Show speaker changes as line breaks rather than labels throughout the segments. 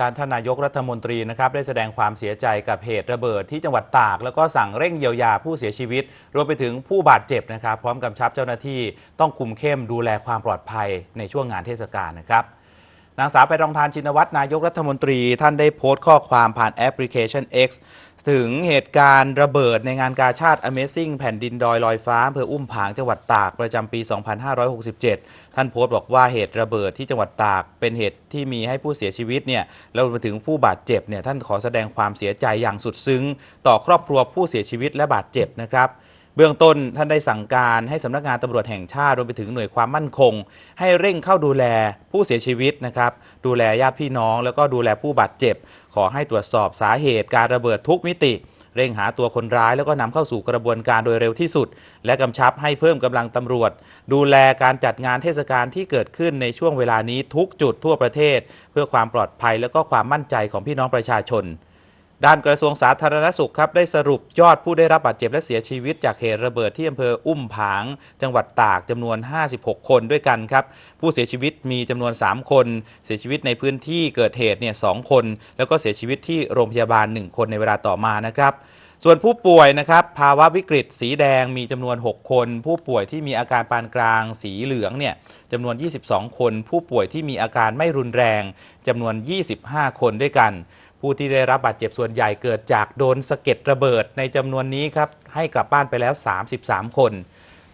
ด้านท่านนายกรัฐมนตรีนะครับได้แสดงความเสียใจกับเหตุระเบิดที่จังหวัดตาก แล้วก็สั่งเร่งเยียวยาผู้เสียชีวิต รวมไปถึงผู้บาดเจ็บนะครับ พร้อมกำชับเจ้าหน้าที่ต้องคุมเข้มดูแลความปลอดภัยในช่วงงานเทศกาลนะครับ นางสาวไปรองทานชินวัตรนายกรัฐมนตรี ท่านได้โพสต์ข้อความผ่านแอปพลิเคชัน X ถึงเหตุการณ์ระเบิดในงานกาชาติ Amazing แผ่นดินดอยลอยฟ้าอำเภออุ้มผางจังหวัดตากประจำปี 2567 ท่านโพสต์บอกว่าเหตุระเบิดที่จังหวัดตาก เป็นเหตุที่มีให้ผู้เสียชีวิตเนี่ยแล้วมไปถึงผู้บาดเจ็บเนี่ยท่านขอแสดงความเสียใจอย่างสุดซึ้ง ต่อครอบครัวผู้เสียชีวิตและบาดเจ็บนะครับ เบื้องต้นท่านได้สั่งการให้สำนักงานตำรวจแห่งชาติรวมไปถึงหน่วยความมั่นคง ให้เร่งเข้าดูแลผู้เสียชีวิตนะครับ ดูแลญาติพี่น้อง แล้วก็ดูแลผู้บาดเจ็บ ขอให้ตรวจสอบสาเหตุการระเบิดทุกมิติ เร่งหาตัวคนร้าย แล้วก็นำเข้าสู่กระบวนการโดยเร็วที่สุด และกำชับให้เพิ่มกำลังตำรวจ ดูแลการจัดงานเทศกาลที่เกิดขึ้นในช่วงเวลานี้ทุกจุดทั่วประเทศ เพื่อความปลอดภัยและก็ความมั่นใจของพี่น้องประชาชน ด้านกระทรวงสาธารณสุขครับได้สรุปยอดผู้ได้รับบาดเจ็บและเสียชีวิตจากเหตุระเบิดที่อำเภออุ้มผาง จังหวัดตากจำนวน 56 คนด้วยกันครับ ผู้เสียชีวิตมีจำนวน 3 คน เสียชีวิตในพื้นที่เกิดเหตุเนี่ยสคน แล้วก็เสียชีวิตที่โรงพยาบาล 1 คนในเวลาต่อมานะครับ ส่วนผู้ป่วยนะครับภาวะวิกฤตสีแดงมีจำนวน 6 คน ผู้ป่วยที่มีอาการปานกลางสีเหลืองเนี่ยจำนวน 22 คน ผู้ป่วยที่มีอาการไม่รุนแรงจำนวน 25 คนด้วยกัน ผู้ที่ได้รับบาดเจ็บส่วนใหญ่เกิดจากโดนสะเก็ดระเบิดในจำนวนนี้ครับให้กลับบ้านไปแล้ว 33 คน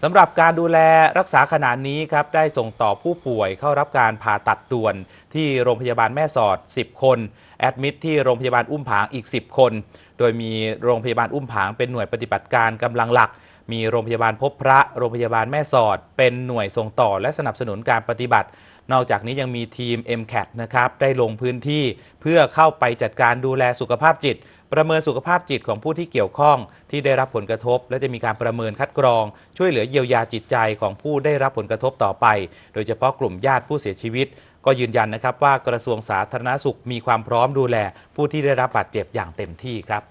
สำหรับการดูแลรักษาขณะนี้ครับได้ส่งต่อผู้ป่วยเข้ารับการผ่าตัดด่วน ที่โรงพยาบาลแม่สอด 10 คน แอดมิดที่โรงพยาบาลอุ้มผางอีก 10 คน โดยมีโรงพยาบาลอุ้มผางเป็นหน่วยปฏิบัติการกำลังหลัก มีโรงพยาบาลพบพระ โรงพยาบาลแม่สอด เป็นหน่วยส่งต่อและสนับสนุนการปฏิบัติ นอกจากนี้ยังมีทีม MCAT นะครับ ได้ลงพื้นที่เพื่อเข้าไปจัดการดูแลสุขภาพจิต ประเมินสุขภาพจิตของผู้ที่เกี่ยวข้อง ที่ได้รับผลกระทบ และจะมีการประเมินคัดกรอง ช่วยเหลือเยียวยาจิตใจของผู้ได้รับผลกระทบต่อไป โดยเฉพาะกลุ่มญาติผู้เสียชีวิต ก็ยืนยันนะครับว่ากระทรวงสาธารณสุขมีความพร้อมดูแล ผู้ที่ได้รับบาดเจ็บอย่างเต็มที่ครับ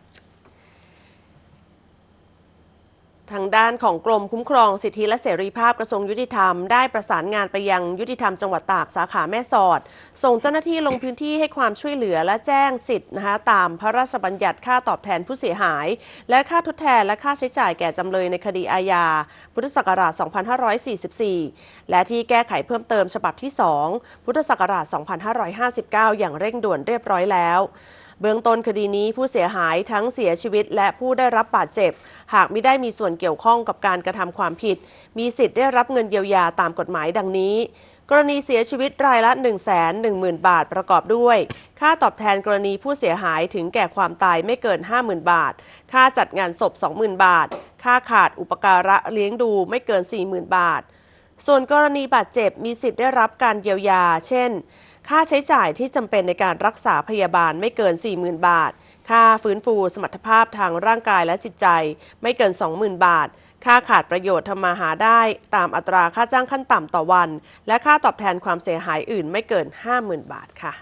ทางด้านของกรมคุ้มครองสิทธิและเสรีภาพกระทรวงยุติธรรม ได้ประสานงานไปยังยุติธรรมจังหวัดตากสาขาแม่สอด ส่งเจ้าหน้าที่ลงพื้นที่ให้ความช่วยเหลือและแจ้งสิทธิ์นะคะตามพระราชบัญญัติค่าตอบแทนผู้เสียหาย และค่าทดแทนและค่าใช้จ่ายแก่จำเลยในคดีอาญาพุทธศักราช 2544 และที่แก้ไขเพิ่มเติมฉบับที่ 2 พุทธศักราช 2559 อย่างเร่งด่วนเรียบร้อยแล้ว เบื้องต้นคดีนี้ผู้เสียหายทั้งเสียชีวิตและผู้ได้รับบาดเจ็บ หากไม่ได้มีส่วนเกี่ยวข้องกับการกระทำความผิด มีสิทธิ์ได้รับเงินเยียวยาตามกฎหมายดังนี้ กรณีเสียชีวิตรายละ 1 1 0 0 0 0 บาทประกอบด้วย ค่าตอบแทนกรณีผู้เสียหายถึงแก่ความตายไม่เกิน 50,000 บาท ค่าจัดงานศพ 20,000 บาท ค่าขาดอุปการะเลี้ยงดูไม่เกิน 40,000 บาท ส่วนกรณีบาดเจ็บมีสิทธิ์ได้รับการเยียวยา เช่น ค่าใช้จ่ายที่จำเป็นในการรักษาพยาบาลไม่เกิน 40,000 บาท ค่าฟื้นฟูสมรรถภาพทางร่างกายและจิตใจ ไม่เกิน 20,000 บาท ค่าขาดประโยชน์ทำมาหาได้ ตามอัตราค่าจ้างขั้นต่ำต่อวัน และค่าตอบแทนความเสียหายอื่นไม่เกิน 50,000 บาทค่ะ